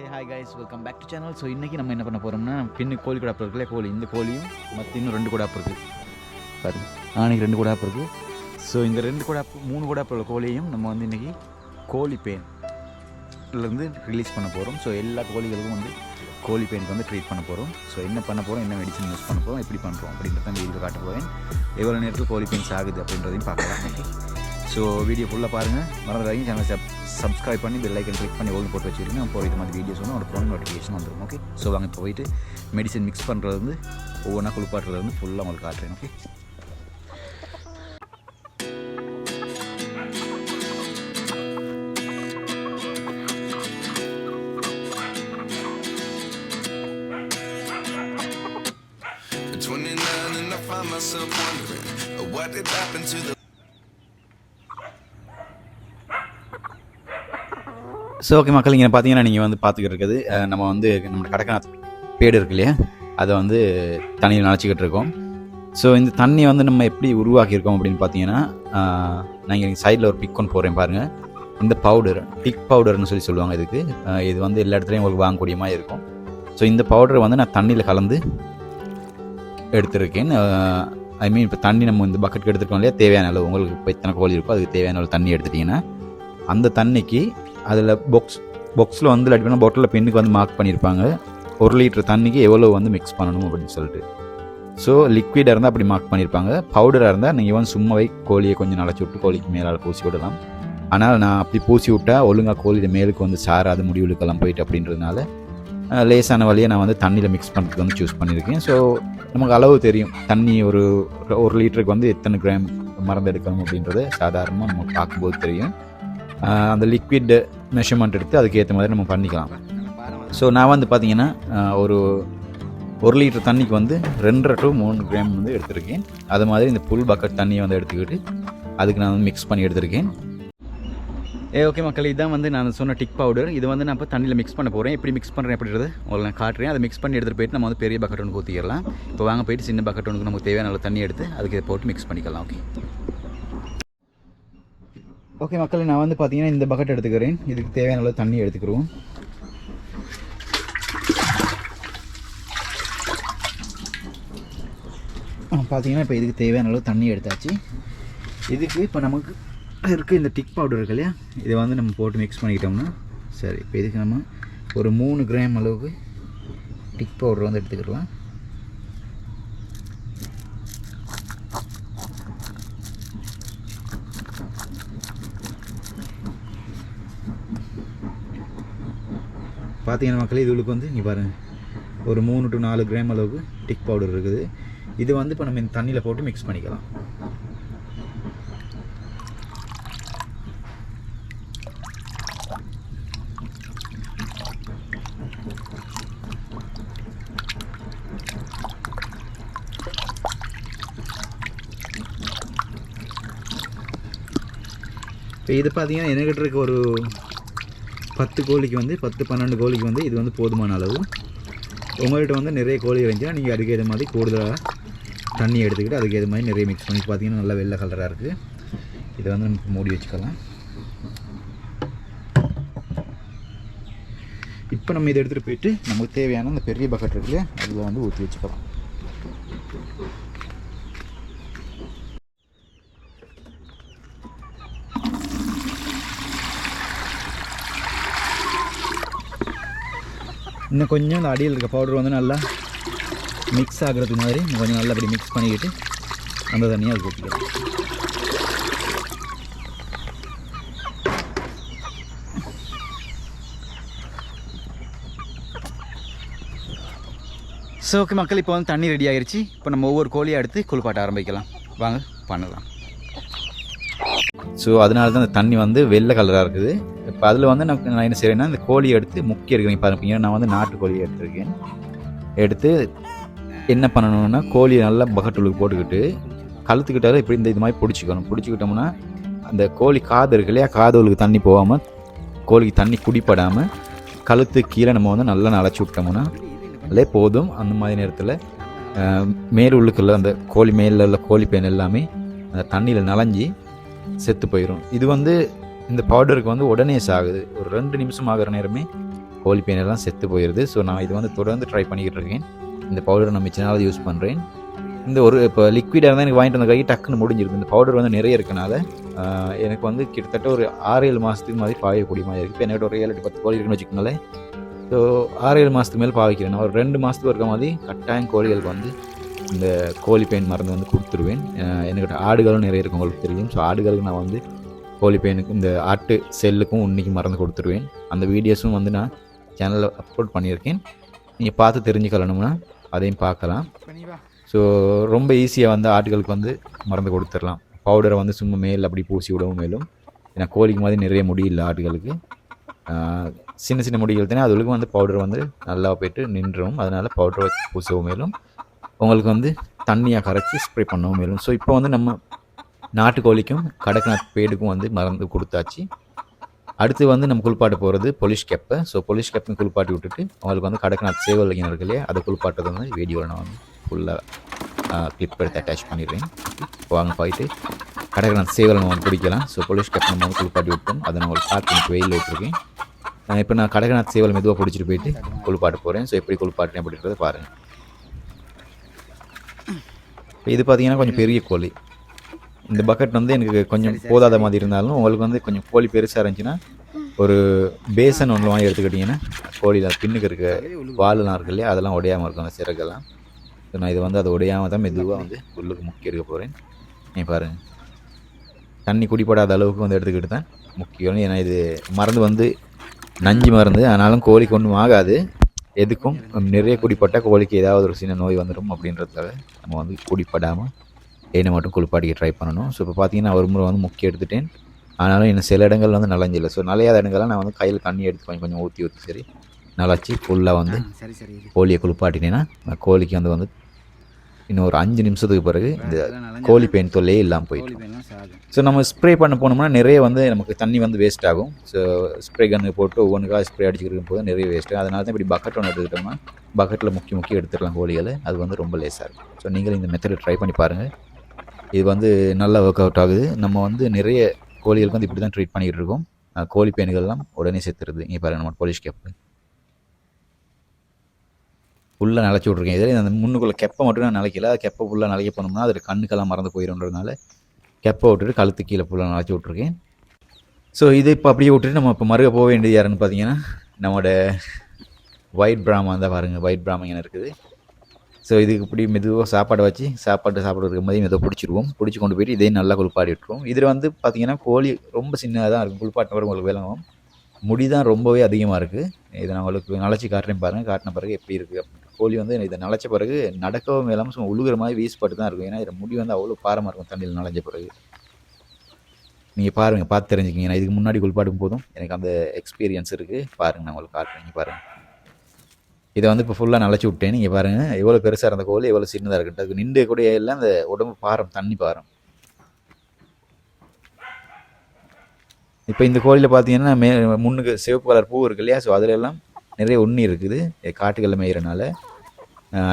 Hey hi guys welcome back to channel so இன்றைக்கி நம்ம என்ன பண்ண போகிறோம்னா பின்னு கோழி கூடாப்பு இருக்குல்ல கோழி. இந்த கோழியும் மற்ற இன்னும் ரெண்டு கூடாப்பு இருக்குது பாருங்க ஆணைக்கு ரெண்டு கூடாப்பு இருக்குது ஸோ இந்த ரெண்டு கூடாப்பு மூணு கூடாப்பு உள்ள கோழியையும் நம்ம வந்து இன்றைக்கி கோழி பெயின்லேருந்து ரிலீஸ் பண்ண போகிறோம் ஸோ எல்லா கோழிகளுக்கும் வந்து கோழி பெயினுக்கு வந்து ட்ரீட் பண்ண போகிறோம் ஸோ என்ன பண்ண போகிறோம் என்ன மெடிசன் யூஸ் பண்ண போகிறோம் எப்படி பண்ணுறோம் அப்படின்றத வீடியோ காட்ட போகிறேன் எவ்வளோ நேரத்தில் கோழி பெயின்ஸ் ஆகுது அப்படின்றதையும் பார்க்கலாம். ஸோ வீடியோ ஃபுல்லாக பாருங்கள் மறந்துடாதீங்க. சேனல் சப் சப்ஸ்கிரைப் பண்ணி பெல் ஐக்கன் கிளிக் பண்ணி ஓல் போட்டு வச்சுருங்க. அப்போ இது மாதிரி வீடியோஸ் வந்து அவனுக்கு ஃபோன் நோட்டிஃபிகேஷன் வந்துடும் ஓகே ஸோ வாங்க இப்போ போயிட்டு மெடிசன் மிக்ஸ் பண்ணுறது வந்து ஒவ்வொன்றா குளிப்பாட்டுறது வந்து ஃபுல்லாக உங்களுக்கு காட்டுறேன். Okay myself wondering what did happen to the so okay மக்கள் இங்கே பார்த்தீங்கன்னா நீங்கள் வந்து பார்த்துக்கிட்டு இருக்குது நம்ம வந்து நம்ம கடக்கநாத் பேடு இருக்கு இல்லையா? அதை வந்து தண்ணியில் நினச்சிக்கிட்டு இருக்கோம். ஸோ இந்த தண்ணி வந்து நம்ம எப்படி உருவாக்கியிருக்கோம் அப்படின்னு பார்த்தீங்கன்னா நான் இங்கே சைடில் ஒரு பிக் ஒன்று போகிறேன் பாருங்கள் இந்த பவுடர் பிக் பவுடர்னு சொல்லி சொல்லுவாங்க இதுக்கு. இது வந்து எல்லா இடத்துலையும் உங்களுக்கு வாங்கக்கூடிய மாதிரி இருக்கும். ஸோ இந்த பவுடரை வந்து நான் தண்ணியில் கலந்து எடுத்திருக்கேன். ஐ மீன் இப்போ தண்ணி நம்ம இந்த பக்கெட்டுக்கு எடுத்துருக்கோம் இல்லையா? தேவையான அளவு. உங்களுக்கு இப்போ எத்தனை கோழி இருக்கோ அதுக்கு தேவையான அளவு தண்ணி எடுத்துட்டிங்கன்னா அந்த தண்ணிக்கு அதில் பாக்ஸ் பாக்ஸில் வந்து இல்லாட்டி பண்ணால் பாட்டிலில் பெண்ணுக்கு வந்து மார்க் பண்ணியிருப்பாங்க ஒரு லிட்டர் தண்ணிக்கு எவ்வளோ வந்து மிக்ஸ் பண்ணணும் அப்படின்னு சொல்லிட்டு. ஸோ லிக்விடாக இருந்தால் அப்படி மார்க் பண்ணியிருப்பாங்க பவுடராக இருந்தால் நீங்கள் வந்து சும்மாவே கோழியை கொஞ்சம் நனைச்சி விட்டு கோழிக்கு மேலால் பூசி விடலாம். ஆனால் நான் அப்படி பூசி விட்டால் ஒழுங்காக கோழியோட மேலுக்கு வந்து சாராது முடிவுகளுக்கெல்லாம் போயிட்டு அப்படின்றதுனால லேசான வழியை நான் வந்து தண்ணியில் மிக்ஸ் பண்ணுறதுக்கு வந்து சூஸ் பண்ணியிருக்கேன் ஸோ நமக்கு அளவு தெரியும். தண்ணி ஒரு ஒரு லிட்டருக்கு வந்து எத்தனை கிராம் மருந்து எடுக்கணும் அப்படின்றத சாதாரணமாக நம்ம பார்க்கும்போது தெரியும். அந்த லிக்விட் மெஷர்மெண்ட் எடுத்து அதுக்கேற்ற மாதிரி நம்ம பண்ணிக்கலாம். ஸோ நான் வந்து பார்த்தீங்கன்னா ஒரு ஒரு லிட்டர் தண்ணிக்கு வந்து ரெண்டரை டு மூணு கிராம் வந்து எடுத்திருக்கேன். அது மாதிரி இந்த புல் பக்கெட் தண்ணியை வந்து எடுத்துக்கிட்டு அதுக்கு நான் வந்து மிக்ஸ் பண்ணி எடுத்திருக்கேன். ஏ ஓகே மக்கள் இதான் வந்து நான் சொன்ன டிக் பவுடர் இது வந்து நான் இப்போ தண்ணியில் மிக்ஸ் பண்ண போகிறேன் எப்படி மிக்ஸ் பண்ணுறேன் அப்படின்றது உங்களுக்கு நான் காட்டுறேன். அதை மிக்ஸ் பண்ணி எடுத்துகிட்டு போயிட்டு நம்ம வந்து பெரிய பக்கெட் ஒன்று ஊற்றிக்கலாம் இப்போ வாங்க போயிட்டு சின்ன பக்கெட் ஒன்று நமக்கு தேவையான அளவு தண்ணி எடுத்து அதுக்கு இதை போட்டு மிக்ஸ் பண்ணிக்கலாம் ஓகே ஓகே மக்கள் நான் வந்து பார்த்தீங்கன்னா இந்த பக்கெட் எடுத்துக்கிறேன். இதுக்கு தேவையான அளவு தண்ணி எடுத்துக்கிறோம் பார்த்தீங்கன்னா இப்போ இதுக்கு தேவையான அளவு தண்ணி எடுத்தாச்சு. இதுக்கு இப்போ நமக்கு இருக்க இந்த டிக் பவுடர் இருக்கு இல்லையா? இதை வந்து நம்ம போட்டு மிக்ஸ் பண்ணிக்கிட்டோம்னா சரி இப்போ இதுக்கு நம்ம ஒரு மூணு கிராம் அளவுக்கு டிக் பவுடர் வந்து எடுத்துக்கிடலாம். பார்த்தீங்கன்னா மக்களே இதுகளுக்கு வந்து இங்கே பாருங்கள் ஒரு மூணு டு நாலு கிராம் அளவுக்கு டிக் பவுடர் இருக்குது. இது வந்து இப்போ நம்ம இந்த தண்ணியில் போட்டு மிக்ஸ் பண்ணிக்கலாம். இப்போ இது பார்த்தீங்கன்னா என்கிட்ட இருக்க ஒரு பத்து கோழிக்கு வந்து பத்து பன்னெண்டு கோழிக்கு வந்து இது வந்து போதுமான அளவு. உங்கள்கிட்ட வந்து நிறைய கோழி இருந்துச்சுன்னா நீங்கள் அதுக்கேற்ற மாதிரி கூடுதலாக தண்ணி எடுத்துக்கிட்டு அதுக்கு ஏற்ற மாதிரி நிறைய மிக்ஸ் பண்ணி பார்த்தீங்கன்னா நல்லா வெள்ளை கலராக இருக்குது இதை வந்து நமக்கு மூடி வச்சுக்கலாம். இப்போ நம்ம இதை எடுத்துகிட்டு போயிட்டு நமக்கு தேவையான அந்த பெரிய பக்கெட் இருக்கு அதில் வந்து ஊற்றி வச்சுக்கலாம். இன்னும் கொஞ்சம் அந்த அடியில் இருக்க பவுடர் வந்து நல்லா மிக்ஸ் ஆகுறதுக்கு மாதிரி இன்னும் கொஞ்சம் நல்லா அப்படி மிக்ஸ் பண்ணிக்கிட்டு அந்த தண்ணியை அது ஊற்றிக்கலாம் ஸோ ஓகே மக்கள் இப்போ வந்து தண்ணி ரெடி ஆகிருச்சு இப்போ நம்ம ஒவ்வொரு கோழியை எடுத்து குளிப்பாட்ட ஆரம்பிக்கலாம். வாங்க பண்ணலாம். ஸோ அதனால தான் அந்த தண்ணி வந்து வெள்ளை கலராக இருக்குது. இப்போ அதில் வந்து நான் நான் என்ன செய்கிறேன்னா இந்த கோழியை எடுத்து முக்கிய இருக்கிறேன் பாருப்பீங்க நான் வந்து நாட்டுக்கோழி எடுத்திருக்கேன். எடுத்து என்ன பண்ணணும்னா கோழியை நல்லா பக்கெட்டுக்கு போட்டுக்கிட்டு கழுத்துக்கிட்டாலும் இப்படி இந்த இது மாதிரி பிடிச்சிக்கணும். பிடிச்சிக்கிட்டோம்னா அந்த கோழி காது இருக்கு இல்லையா? காதுகளுக்கு தண்ணி போகாமல் கோழிக்கு தண்ணி குடிப்படாமல் கழுத்து கீழே நம்ம வந்து நல்லா நனைச்சி விட்டோம்னா அதிலே போதும் அந்த மாதிரி நேரத்தில் மேல் உள்ளுக்குள்ள அந்த கோழி மேலில் உள்ள கோழி பேன் எல்லாமே அந்த தண்ணியில் நனைஞ்சி செத்து போயிடும் இது வந்து இந்த பவுடருக்கு வந்து உடனே சாகுது. ஒரு ரெண்டு நிமிஷம் ஆகிற நேரமே கோழி பேனெல்லாம் செத்து போயிடுது ஸோ நான் இது வந்து தொடர்ந்து ட்ரை பண்ணிக்கிட்டு இருக்கேன். இந்த பவுடர் நான் மிச்ச யூஸ் பண்ணுறேன் இந்த ஒரு இப்போ லிக்விடாக இருந்தால் எனக்கு வாங்கிட்டு வந்த கை டக்குன்னு முடிஞ்சிருக்கு இந்த பவுடர் வந்து நிறைய இருக்கனால எனக்கு வந்து கிட்டத்தட்ட ஒரு ஆறு ஏழு மாதத்துக்கு மாதிரி பாயக்கூடிய மாதிரி இருக்குது இப்போ என்கிட்ட ஒரு ஏழு எட்டு பத்து கோழி இருக்குன்னு வச்சுக்கோங்களேன். ஸோ ஆறு ஏழு மாதத்துக்கு மேலே பாவிக்கிறேன். நான் ஒரு ரெண்டு மாதத்துக்கு இருக்க மாதிரி கட்டாயம் கோழிகளுக்கு வந்து இந்த கோழி பெயின் மருந்து வந்து கொடுத்துருவேன். என்கிட்ட ஆடுகளும் நிறைய இருக்கும் உங்களுக்கு தெரியும். ஸோ ஆடுகளுக்கு நான் வந்து கோழி பெயினுக்கு இந்த ஆட்டு செல்லுக்கும் உன்னிக்கு மருந்து கொடுத்துருவேன். அந்த வீடியோஸும் வந்து நான் சேனலில் அப்லோட் பண்ணியிருக்கேன். நீங்கள் பார்த்து தெரிஞ்சுக்கலணும்னா அதையும் பார்க்கலாம். ஸோ ரொம்ப ஈஸியாக வந்து ஆட்டுகளுக்கு வந்து மருந்து கொடுத்துடலாம். பவுடரை வந்து சும்மா மேல் அப்படி பூசி விடவும் மேலும். ஏன்னா கோழிக்கு மாதிரி நிறைய முடி இல்லை ஆட்டுகளுக்கு சின்ன சின்ன முடிகள் தானே அதுகளுக்கும் வந்து பவுடர் வந்து நல்லா போயிட்டு நின்றும். அதனால் பவுடரை வச்சு பூசவும் மேலும். உங்களுக்கு வந்து தண்ணியாக கரைச்சி ஸ்ப்ரே பண்ணவும் மேலும். ஸோ இப்போ வந்து நம்ம நாட்டுக்கோழிக்கும் கடக்நாத் பேடுக்கும் வந்து மருந்து கொடுத்தாச்சு. அடுத்து வந்து நம்ம குளிப்பாட்ட போகிறது பொலிஷ் கேப்பை ஸோ பொலிஷ் கேப்பையும் குளிப்பாட்டி விட்டுட்டு அவங்களுக்கு வந்து கடக்நாத் சேவல் வைக்கணும் இருக்கு இல்லையா அதை குளிப்பாட்டுறது வந்து வீடியோவில் நான் வந்து ஃபுல்லாக கிளிப் எடுத்து அட்டாச் பண்ணிடுறேன். வாங்க போயிட்டு கடக்நாத் சேவலை நம்ம வந்து பிடிக்கலாம் ஸோ பொலிஷ் கேப் நம்ம வந்து குளிப்பாட்டி விட்டோம் அதை நான் உங்களுக்கு பார்த்து வெயில் விட்டுருக்கேன். இப்போ நான் கடகநாத் சேவல் மெதுவாக பிடிச்சிட்டு போயிட்டு குளிப்பாட்டு போகிறேன் ஸோ எப்படி குளிப்பாட்டேன் அப்படின்றத பாருங்கள் இப்போ இது பார்த்தீங்கன்னா கொஞ்சம் பெரிய கோழி. இந்த பக்கெட் வந்து எனக்கு கொஞ்சம் போதாத மாதிரி இருந்தாலும் உங்களுக்கு வந்து கொஞ்சம் கோழி பெருசாக இருந்துச்சுன்னா ஒரு பேசன் ஒன்று வாங்கி எடுத்துக்கிட்டிங்கன்னா கோழியில் பின்னுக்கு இருக்க வாலெலாம் இருக்கு இல்லையா? அதெல்லாம் உடையாமல் இருக்கும் அந்த சிறகெல்லாம். நான் இது வந்து அது உடையாமல் தான் மெதுவாக வந்து உள்ளுக்கு முக்கி எடுக்க போகிறேன் நீ பாருங்கள் தண்ணி குடிப்படாத அளவுக்கு வந்து எடுத்துக்கிட்டு தான் முக்கியம் ஏன்னா இது மருந்து வந்து நஞ்சு மருந்து. ஆனாலும் கோழிக்கு ஒன்றும் ஆகாது. எதுக்கும் நிறைய குடிப்பட்டால் கோழிக்கு ஏதாவது ஒரு சின்ன நோய் வந்துடும் அப்படின்றதுக்காக நம்ம வந்து குடிப்படாமல் தேனை மட்டும் குளிப்பாட்டிக்க ட்ரை பண்ணணும். ஸோ இப்போ பார்த்தீங்கன்னா ஒரு முறை வந்து முக்கிய எடுத்துட்டேன். ஆனாலும் இன்னும் சில இடங்கள் வந்து நலஞ்சில்லை ஸோ நலையாத இடங்கள்லாம் நான் வந்து கையில் தண்ணி எடுத்து கொஞ்சம் கொஞ்சம் ஊற்றி ஊற்றி சரி நலச்சி ஃபுல்லாக வந்து சரி சரி. இது கோழியை குளிப்பாட்டினேன்னா கோழிக்கு வந்து வந்து இன்னும் ஒரு அஞ்சு நிமிஷத்துக்கு பிறகு இந்த கோழி பெயின் தொல்லையே இல்லாமல் போயிட்டு ஸோ நம்ம ஸ்ப்ரே பண்ண போனோம்னா நிறைய வந்து நமக்கு தண்ணி வந்து வேஸ்ட் ஆகும். ஸோ ஸ்ப்ரே கன்று போட்டு ஒவ்வொன்றுக்காக ஸ்ப்ரே அடிச்சுக்கிட்டு போது நிறைய வேஸ்ட் ஆகும். அதனால தான் இப்படி பக்கெட் ஒன்று எடுத்துக்கிட்டோம்னா பக்கெட்டில் முக்கிய முக்கிய எடுத்துடலாம் கோழிகளை. அது வந்து ரொம்ப லேஸாக இருக்கும். ஸோ நீங்களும் இந்த மெத்தடை ட்ரை பண்ணி பாருங்கள் இது வந்து நல்லா ஒர்க் அவுட் ஆகுது. நம்ம வந்து நிறைய கோழிகளுக்கு வந்து இப்படி தான் ட்ரீட் பண்ணிக்கிட்டு இருக்கோம். கோழி பேனுகள்லாம் உடனே செத்துருது. இங்கே பாருங்கள் நம்ம போலீஸ் கேப்பு ஃபுல்லாக நிலச்சி விட்ருக்கேன் இதில் அந்த முன்னுக்குள்ளே கெப்பை மட்டும் நான் நிலைக்கல. கெப்பை ஃபுல்லாக நிலைக்க போனோம்னா அது கண்ணுக்கெல்லாம் மறந்து போயிடும்ன்றதுனால கெப்பை விட்டுட்டு கழுத்து கீழே ஃபுல்லாக நிலச்சி விட்ருக்கேன் ஸோ இதை இப்போ அப்படியே விட்டுட்டு நம்ம இப்போ மறுக போக வேண்டியது யாருன்னு பார்த்தீங்கன்னா நம்மளோட ஒயிட் பிராமா தான் பாருங்கள் ஒயிட் பிராமா இருக்குது. ஸோ இதுக்கு இப்படி மெதுவாக சாப்பாடு வச்சு சாப்பாடு சாப்பிட்றதுக்கு மாதிரி மெதுவாக பிடிச்சிருவோம். பிடிச்சி கொண்டு போயிட்டு இதையும் நல்லா குளிப்பாடி விட்டுருவோம் இதில் வந்து பார்த்தீங்கன்னா கோழி ரொம்ப சின்னதாக தான் இருக்கும். குளிப்பாட்டின உங்களுக்கு விளங்கும். முடி தான் ரொம்பவே அதிகமாக இருக்குது இதை நான் உங்களுக்கு நினச்சி காட்டுறேன் பாருங்கள் காட்டின பிறகு எப்படி இருக்குது கோழி வந்து இதை நினச்ச பிறகு நடக்கவும் இல்லாமல் சும்மா உழுகுற மாதிரி வீசுப்பட்டு தான் இருக்கும். ஏன்னா இதில் முடி வந்து அவ்வளோ பாரமாக இருக்கும் தண்ணியில் நனைஞ்ச பிறகு. நீங்கள் பாருங்கள் பார்த்து தெரிஞ்சுக்கிங்க. நான் இதுக்கு முன்னாடி குளிப்பாடும் போதும் எனக்கு அந்த எக்ஸ்பீரியன்ஸ் இருக்குது பாருங்கள் நான் உங்களுக்கு காட்டுறேன். நீங்கள் பாருங்கள் இதை வந்து இப்போ ஃபுல்லாக நனைச்சி விட்டேன். நீங்கள் பாருங்கள் எவ்வளோ பெருசாக இருந்த கோழி எவ்வளோ சின்னதாக இருக்குது அதுக்கு நின்று கூட எல்லாம் அந்த உடம்பு பாரம் தண்ணி பாரம். இப்போ இந்த கோழியில் பார்த்தீங்கன்னா மே முன்னுக்கு சிவப்பு கலர் பூ இருக்கு இல்லையா? ஸோ அதில் எல்லாம் நிறைய உண்ணி இருக்குது. காட்டுகளில் மேயிறனால.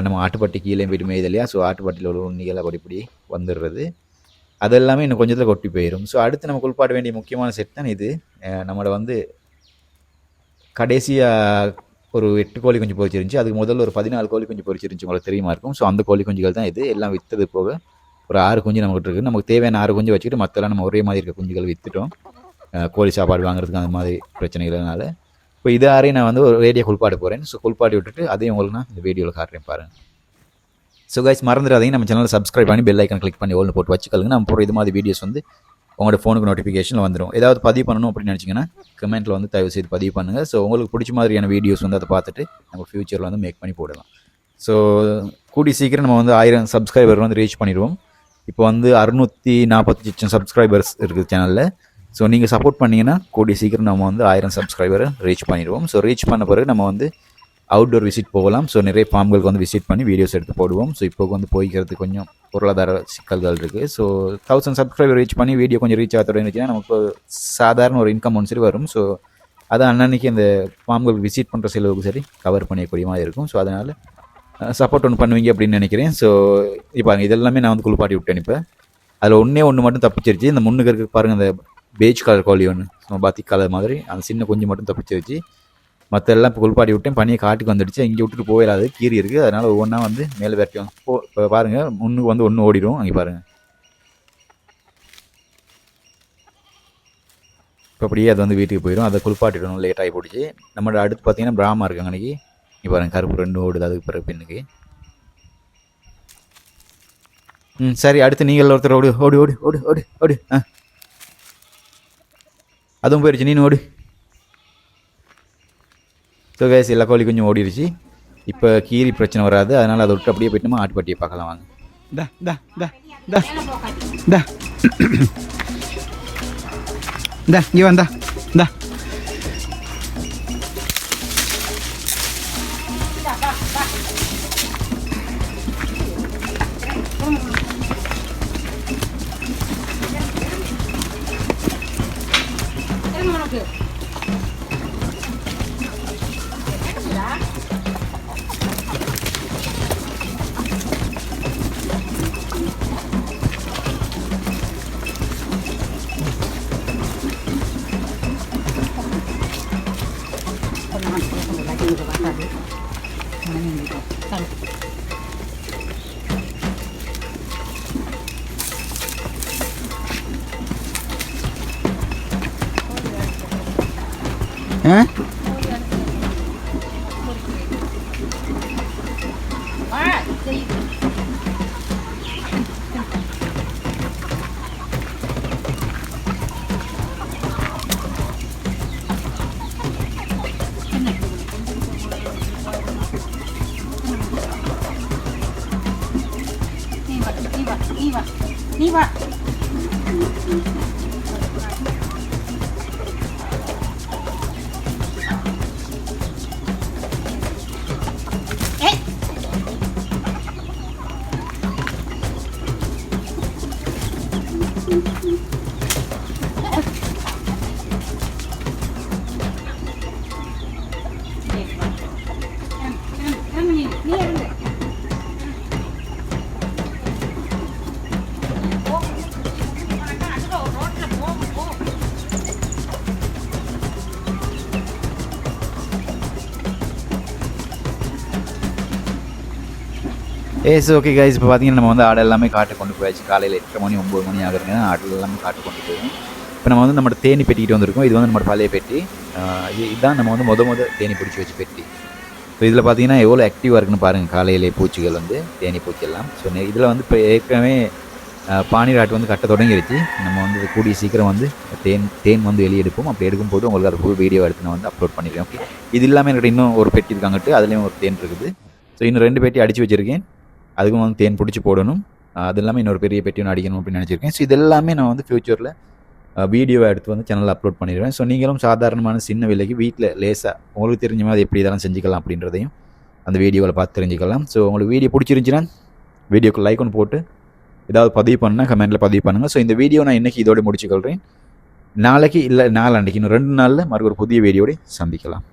நம்ம ஆட்டுப்பட்டி கீழே போயிட்டு மேயுது இல்லையா? ஸோ ஆட்டுப்பட்டியில் உள்ள உண்ணிகள் அப்படி இப்படி வந்துடுறது. அதெல்லாமே இன்னும் கொஞ்சத்தில் கொட்டி போயிடும் ஸோ அடுத்து நம்ம குளிப்பாட வேண்டிய முக்கியமான செட் தான் இது. நம்மளை நம்மளோட வந்து கடைசியாக ஒரு எட்டு கோழி கொஞ்சம் பொரிச்சிருந்துச்சு. அதுக்கு முதல்ல ஒரு பதினாலு கோழி கொஞ்சம் பொறிச்சிருந்துச்சு உங்களுக்கு தெரியுமா இருக்கும்? ஸோ அந்த கோழி குஞ்சுகள் தான் இது. எல்லாம் விற்றது போக ஒரு ஆறு குஞ்சு நம்மகிட்ட இருக்குது நமக்கு தேவையான ஆறு குஞ்சு வச்சுக்கிட்டு மற்றெல்லாம் நம்ம ஒரே மாதிரி இருக்க குஞ்சுகள் விற்றுட்டோம் கோழி சாப்பாடு வாங்குறதுக்கு அந்த மாதிரி பிரச்சனைகள்னால இப்போ இது ஆரையும் நான் வந்து ஒரு ரேடியோ குளிப்பாட போகிறேன் ஸோ குளிப்பாட்டி விட்டுட்டு அதையும் உங்களுக்கு நான் இந்த வீடியோவில் காட்டுறேன் பாருங்கள் ஸோ கைஸ் மறந்துடாதீங்க. நம்ம சேனலில் சப்ஸ்கிரைப் பண்ணி பெல் ஐக்கன் கிளிக் பண்ணி ஒன்று போட்டு வச்சுக்கலுங்க நம்ம போகிற இது மாதிரி வீடியோஸ் வந்து உங்களோட ஃபோனுக்கு நோட்டிஃபிகேஷன் வந்துடும் ஏதாவது பதிவு பண்ணணும் அப்படின்னு நினச்சிங்கன்னா கமெண்ட்டில் வந்து தயவு செய்து பதிவு பண்ணுங்கள் ஸோ உங்களுக்கு பிடிச்ச மாதிரியான வீடியோஸ் வந்து அதை பார்த்துட்டு நம்ம ஃப்யூச்சரில் வந்து மேக் பண்ணி போடலாம். ஸோ கூடி சீக்கிரம் நம்ம வந்து ஆயிரம் சப்ஸ்கிரைபர் வந்து ரீச் பண்ணிடுவோம். இப்போ வந்து அறுநூற்றி நாற்பத்தி லட்சம் சப்ஸ்கிரைபர்ஸ் இருக்குது சேனலில் ஸோ நீங்கள் சப்போர்ட் பண்ணீங்கன்னா கூடிய சீக்கிரம் நம்ம வந்து ஆயிரம் சப்ஸ்கிரைபரை ரீச் பண்ணிடுவோம். ஸோ ரீச் பண்ண பிறகு நம்ம வந்து அவுட்டோர் விசிட் போகலாம். ஸோ நிறைய ஃபார்ம்களுக்கு வந்து விசிட் பண்ணி வீடியோஸ் எடுத்து போடுவோம். ஸோ இப்போ வந்து போய்க்கிறது கொஞ்சம் பொருளாதார சிக்கல்கள் இருக்குது ஸோ தௌசண்ட் சப்ஸ்கிரைபர் ரீச் பண்ணி வீடியோ கொஞ்சம் ரீச் ஆகிறதுன்னு இருந்துச்சுன்னா நமக்கு சாதாரண ஒரு இன்கம் ஒன்று சரி வரும். ஸோ அதான் அன்னன்னைக்கு அந்த ஃபார்ம்களுக்கு விசிட் பண்ணுற செலவுக்கு சரி கவர் பண்ணியக்கூடிய மாதிரி இருக்கும். ஸோ அதனால் சப்போர்ட் ஒன்று பண்ணுவீங்க அப்படின்னு நினைக்கிறேன். ஸோ இப்போ இதெல்லாமே நான் வந்து குளிப்பாட்டி விட்டேன் இப்போ. அதில் ஒன்றே ஒன்று மட்டும் தப்பிச்சிருச்சு. இந்த முன்னுக்கு இருக்க பாருங்கள் அந்த பேஜ் கலர் கோழி ஒன்று சும்மா பாத்தி கலர் மாதிரி. அந்த சின்ன குஞ்சு மட்டும் தப்பிச்சிருச்சு மற்ற எல்லாம் இப்போ குளிப்பாட்டி விட்டேன். பனியை காட்டுக்கு வந்துடுச்சு. இங்கே விட்டுட்டு போயிடாது கீரி இருக்குது அதனால் ஒவ்வொன்றா வந்து மேலே விரட்டி போ இப்போ பாருங்கள் முன்னுக்கு வந்து ஒன்று ஓடிடும். அங்கே பாருங்கள் இப்போ அப்படியே அது வந்து வீட்டுக்கு போயிடும். அதை குளிப்பாட்டிடணும். லேட் ஆகி போட்டுச்சு. நம்மளோட அடுத்து பார்த்தீங்கன்னா பிராமா இருக்காங்க அன்னைக்கு இங்கே பாருங்கள் கருப்பு ரெண்டு ஓடுது. அதுக்கு பிறகு பெண்ணுக்கு ம் சரி. அடுத்து நீங்கள் ஒருத்தர் ஓடு. ஓடு ஓடு ஓடு ஓடு ஓடு. ஆ. அதுவும் போயிடுச்சு நீனு ஓடு ஸோ கேஸ் எல்லா கோழி கொஞ்சம் ஓடிடுச்சு இப்போ கீரி பிரச்சனை வராது அதனால் அதை விட்டு அப்படியே போயிட்டுமா ஆட்டுப்பட்டியை பார்க்கலாம் வாங்க Da, da, da, da. Da. Da, Iwan, da. আছে Viva. ஏஸ் ஓகே கைஸ் இப்போ பார்த்தீங்கன்னா நம்ம வந்து ஆடை எல்லாமே காட்டு கொண்டு போயாச்சு. காலையில் எட்டரை மணி ஒம்பது மணி ஆகுதுங்க ஆட்டில் எல்லாமே காட்டு கொண்டு போயிடும் இப்போ நம்ம வந்து நம்ம தேனி பெட்டிக்கிட்டு வந்திருக்கோம். இது வந்து நம்ம பழைய பெட்டி. இது இதுதான் நம்ம வந்து முத முத தேனி பிடிச்சி வச்சு பெட்டி. ஸோ இதில் பார்த்தீங்கன்னா எவ்வளோ ஆக்டிவாக இருக்குன்னு பாருங்கள் காலையிலே பூச்சிகள் வந்து தேனி பூச்சியெல்லாம் ஸோ இதில் வந்து இப்போ ஏற்கனவே ஆஹ் ஆட்டு வந்து கட்ட தொடங்கிருச்சு. நம்ம வந்து கூடிய சீக்கிரம் வந்து தேன் தேன் வந்து வெளியே எடுப்போம். அப்படி எடுக்கும்போது உங்களுக்கு அது ஃபுல் வீடியோ எடுத்து நான் வந்து அப்லோட் பண்ணிடுவேன் ஓகே இது இல்லாமல் என்கிட்ட இன்னும் ஒரு பெட்டி இருக்காங்கட்டு அதுலேயும் ஒரு தேன் இருக்குது. ஸோ இன்னும் ரெண்டு பெட்டி அடித்து வச்சுருக்கேன். அதுக்கும் வந்து தேன் பிடிச்சி போடணும். அது இல்லாமல் இன்னொரு பெரிய பெட்டி ஒன்று அடிக்கணும் அப்படின்னு நினச்சிருக்கேன். ஸோ இது எல்லாமே நான் வந்து ஃப்யூச்சரில் வீடியோவை எடுத்து வந்து சேனலில் அப்லோட் பண்ணிடுவேன். ஸோ நீங்களும் சாதாரணமான சின்ன விலைக்கு வீட்டில் லேசாக உங்களுக்கு தெரிஞ்ச மாதிரி எப்படி இதெல்லாம் செஞ்சுக்கலாம் அப்படின்றதையும் அந்த வீடியோவில் பார்த்து தெரிஞ்சுக்கலாம். ஸோ உங்களுக்கு வீடியோ பிடிச்சிருந்துச்சின்னா வீடியோக்கு லைக் ஒன்று போட்டு ஏதாவது பதிவு பண்ணால் கமெண்ட்டில் பதிவு பண்ணுங்கள் ஸோ இந்த வீடியோ நான் இன்றைக்கி இதோட முடிச்சுக்கொள்கிறேன் நாளைக்கு இல்லை நாளாண்டைக்கு இன்னும் ரெண்டு நாளில் மறு ஒரு புதிய வீடியோடு சந்திக்கலாம்.